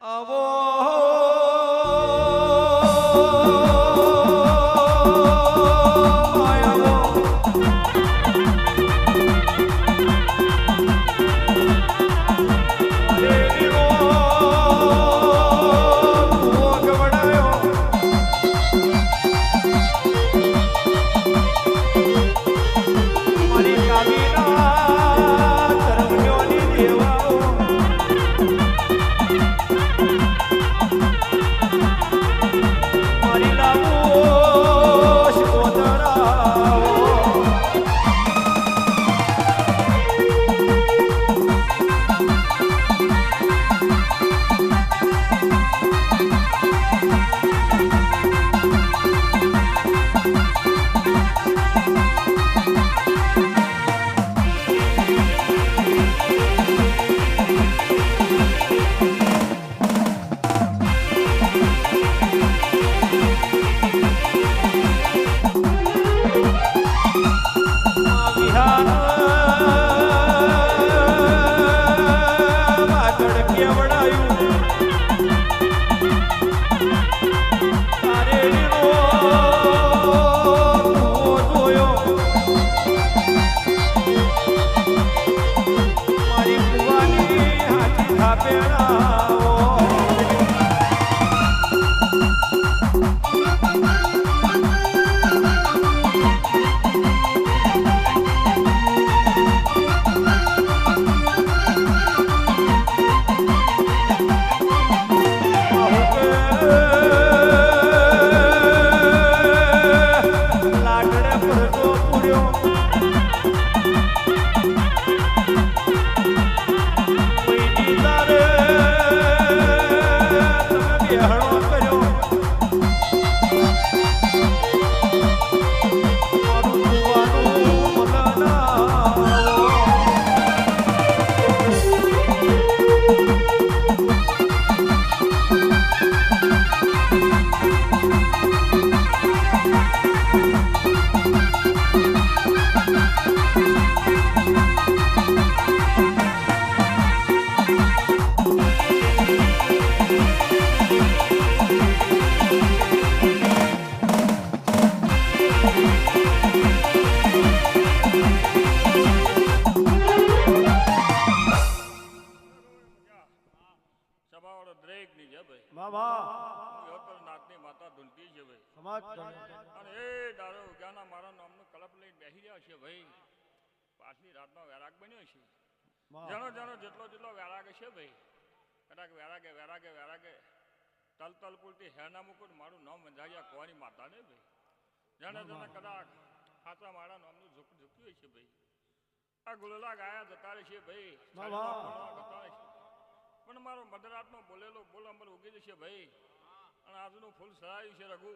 આવો સભાવાળો દરેકની છે ભાઈ યોતર નાથની માતા ધૂનતી છે ભાઈ. સમાજ અને એ દારો ઉગ્યાના મારા નામનું કલપ લઈને બેસી રહ્યા છે ભાઈ. પાછલી રાતનો વેરાગ બન્યો છે. જણો જણો જેટલો જેટલો વેરાગ છે ભાઈ. કદાચ વેરાગે વેરાગે વેરાગે તલ તલ પૂરતી હેરના મુકુટ મારું નામ મંજાયા કોની માતા ને ભાઈ. જણે જણે કદાચ ખાતા મારા નામનું ઝૂક ઝૂક્યું છે ભાઈ. આ ગુલલા ગાયા જતા રહે છે ભાઈ. પણ મારો મધરાતનો બોલેલો બોલ અમર ઉગી જશે ભાઈ. અને આજનું ફૂલ સરાયું છે રઘુ.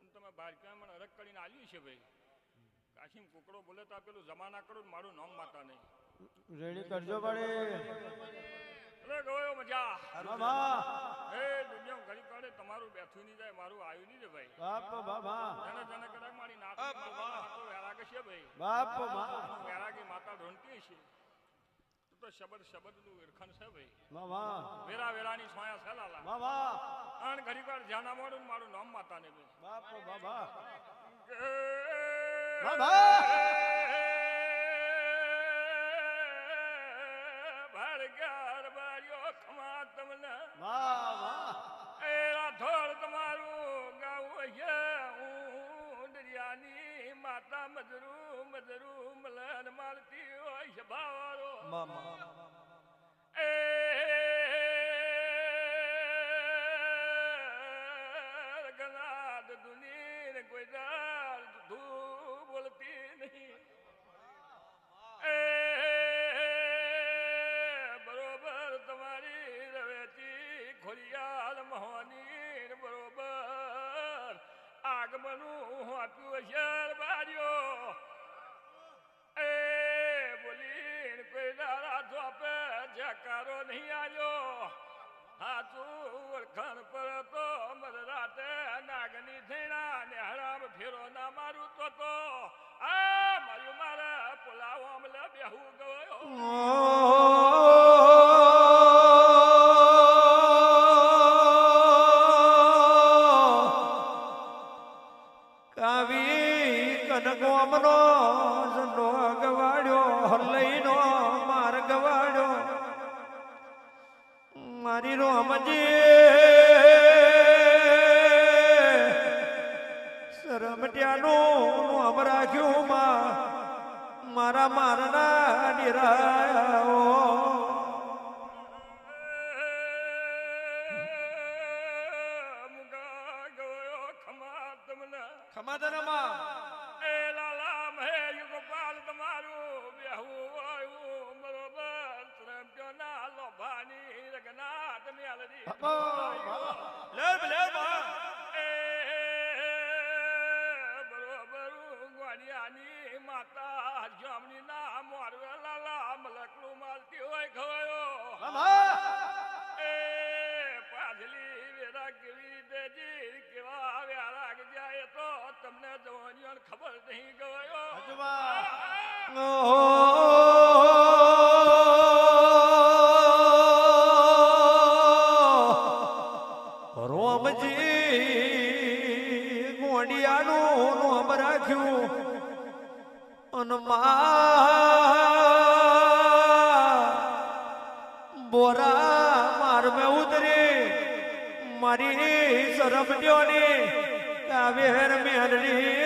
અને તમે બારકામાં અરગ કરીને આવ્યું છે ભાઈ. કાશીમ કુકડો બોલે તો પેલું જમાના કરો મારું નામ માતા નહીં. રેડી કરજો પડે અરે ગયો મજા. હે દુનિયા ઘડી કાઢે તમારું બેઠું નહીં જાય મારું આવ્યું નહીં રે ભાઈ. બાપ બાબા જને જને કદાચ મારી નાત વેરાગ છે ભાઈ. બાપ વેરાગી માતા ઢોંટી છે તું તો શબદ શબદનું ઈરખણ છે ભાઈ. બાબા વેરા વેરાની સોયા છે લાલા. વાહ વાહ. અણ ઘડી વાર ધ્યાન મોડું મારું નામ માતા ને ભાઈ બાપ બાબા બાબા ભાડગાર બાર્યો ખમા તમને. બાબા એ રાઠોડ તમારું ગાવું છે હું દરિયાની માતા મજરૂ. મજરૂ મલન માલતી હોય છે ભાવારો એ ગનાદ દુની ને કોઈ દાળ ધૂ બોલતી નહીં. એ બરોબર તમારી રવેતી ખોરિયાલ મહોની બરોબર. આગમનું આપ્યું હશે બાર્યો ટકારો નહીં આવ્યો હાચું વળખાણ પર તો મર રાતે નાગની થઈના ને હરામ ફેરો ના મારું તો તો. આ મારું મારે પુલાવ અમલે બેહું ગયો. કાવી કનકો અમનો ખમાદનમાં એ લાલા મહે યુગપાલ તમારું બેહવું વાયું બરોબર ત્રંપ્યોના લોભાની રગનાથ મેલડી જવાનીઓ ખબર નહીં ગયો રોમજી ગોંડિયાનું નામ રાખ્યું. અને બોરા માર મે ઉતરી. મારી સરમ દ્યોની કાવેર મેલડી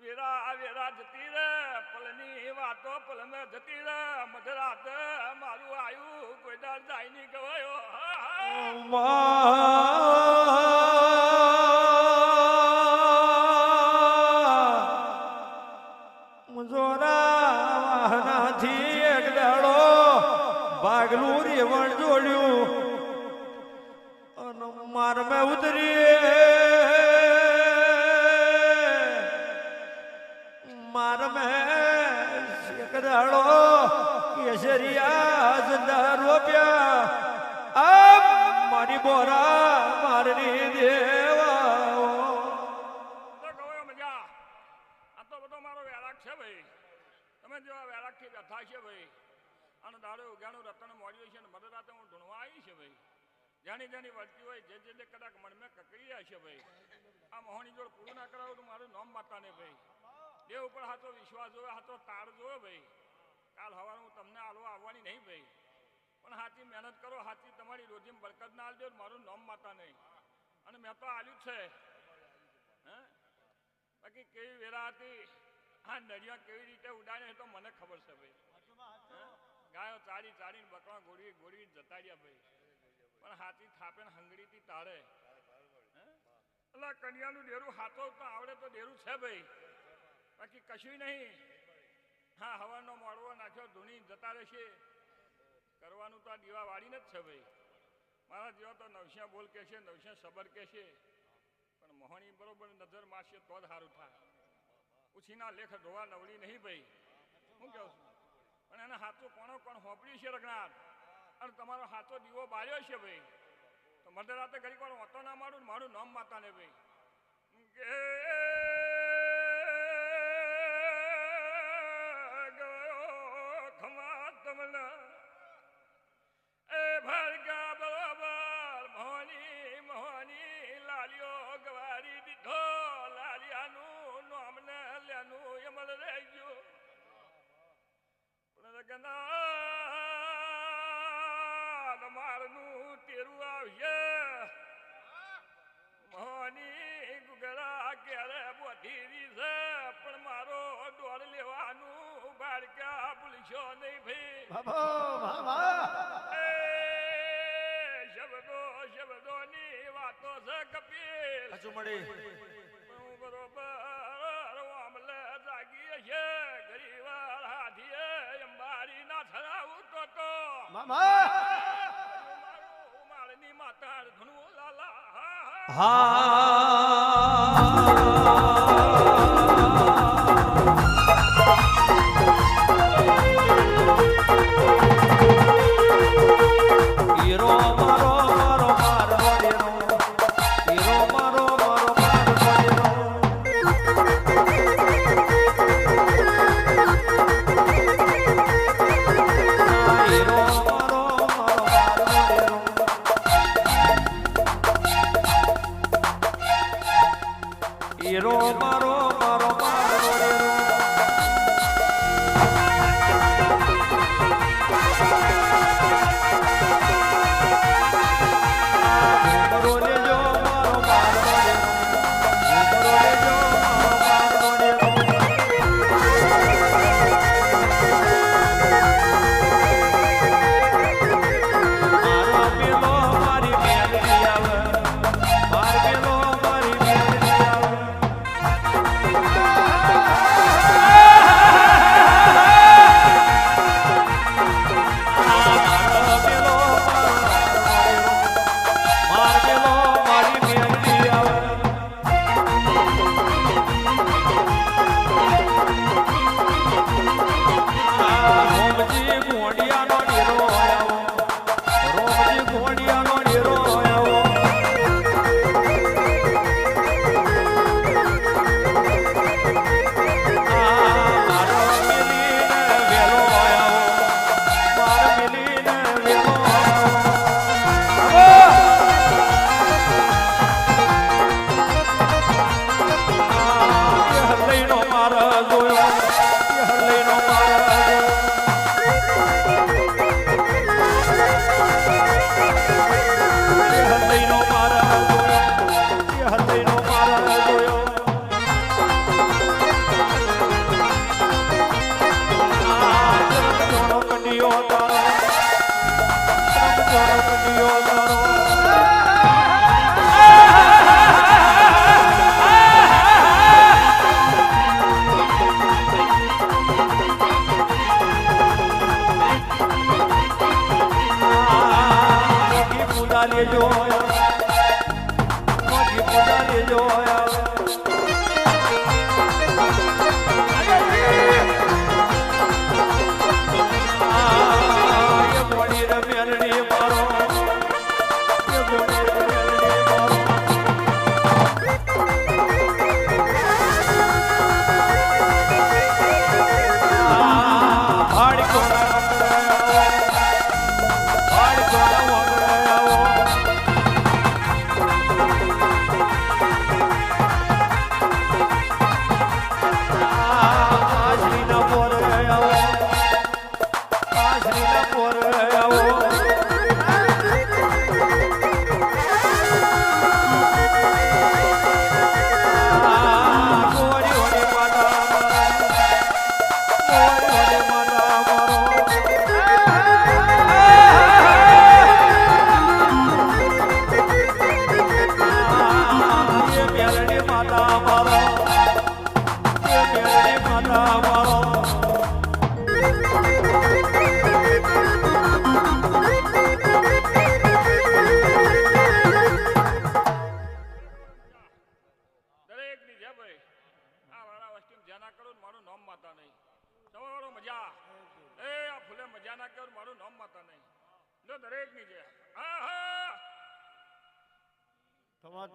વેરા વેરા જતી રે પલની વાતો પલ મેં જતી રે મધરાત મારું આયુ કોઈ દાર જાય નહીં ગવાયો છે ભાઈ. અને દાડો ઉગાણું રતન મળ્યું છે અને મદરાતે હું ઢૂંઢવા આવી છે ભાઈ. જાણી જાણી વળતી હોય, જે જે કદાચ મનમે કકડી હશે ભાઈ. આ મોહની જોડ પૂરું ના કરાવું તો મારું નામ માતા ને ભાઈ. દેવ ઉપર હાથો વિશ્વાસ જોવે, હાથો તાળ જોવે ભાઈ. કાલ હવાનું હું તમને આલવા આવવાની નહીં ભાઈ. પણ હાથી મહેનત કરો, હાથી તમારી રોજી બરકત ના આલજો મારું નામ માતા નહીં અને મેં તો આલ્યું છે. હે? બાકી કેવી વેરા હતી? આ નડિયા કેવી રીતે ઉડાડે તો મને ખબર છે ભાઈ. હે? ગાયો ચારી ચારીને બકરા ગોળી ગોળી જતા રહ્યા ભાઈ. પણ હાથી થાપે ને હંગડીથી તાળે એટલે કન્યાનું ડેરું હાથો તો આવડે તો ડેરું છે ભાઈ. બાકી કશું નહીં. હા, હવાનો મોડવો નાખ્યો, ધૂણી જતા રહેશે. કરવાનું તો આ દીવા વાળીને જ છે ભાઈ. મારા જેવા તો નવસિયા બોલ કહેશે નવસિયા સબર કહેશે પણ મોહણી બરોબર નજર મારશે તો જ સારું થાય. ઉછીના લેખ ધોવા નવડી નહીં ભાઈ. હું કહું છું. પણ એને હાથો કોણો કોણ હોપડ્યું છે રઘનાથ અને તમારો હાથો દીવો બાળ્યો છે ભાઈ. તો મધરાતે ઘડી કોણ હોતો ના મારું મારું નામ માતા ને ભાઈ. કે ગયો ગવારી દીધો. લાલિયાનું નામ ને લેનું અમલ રહી ગયું મારનું તેરું આવશે મોની ગુગરા ક્યારે બોધી છે પણ મારો ડોળ લેવાનું બાળકા ભૂલશો નહીં ભાઈ. એ શબ્દો ની વાતો છે કપિલ હજુ મળી. હું બરોબર આમલે જાગી છે મામા. હા હીરો મારો મારો મારો પૂજા લેજો મોટી પૂજા લેજો દરેકની જય. આહા! તમાર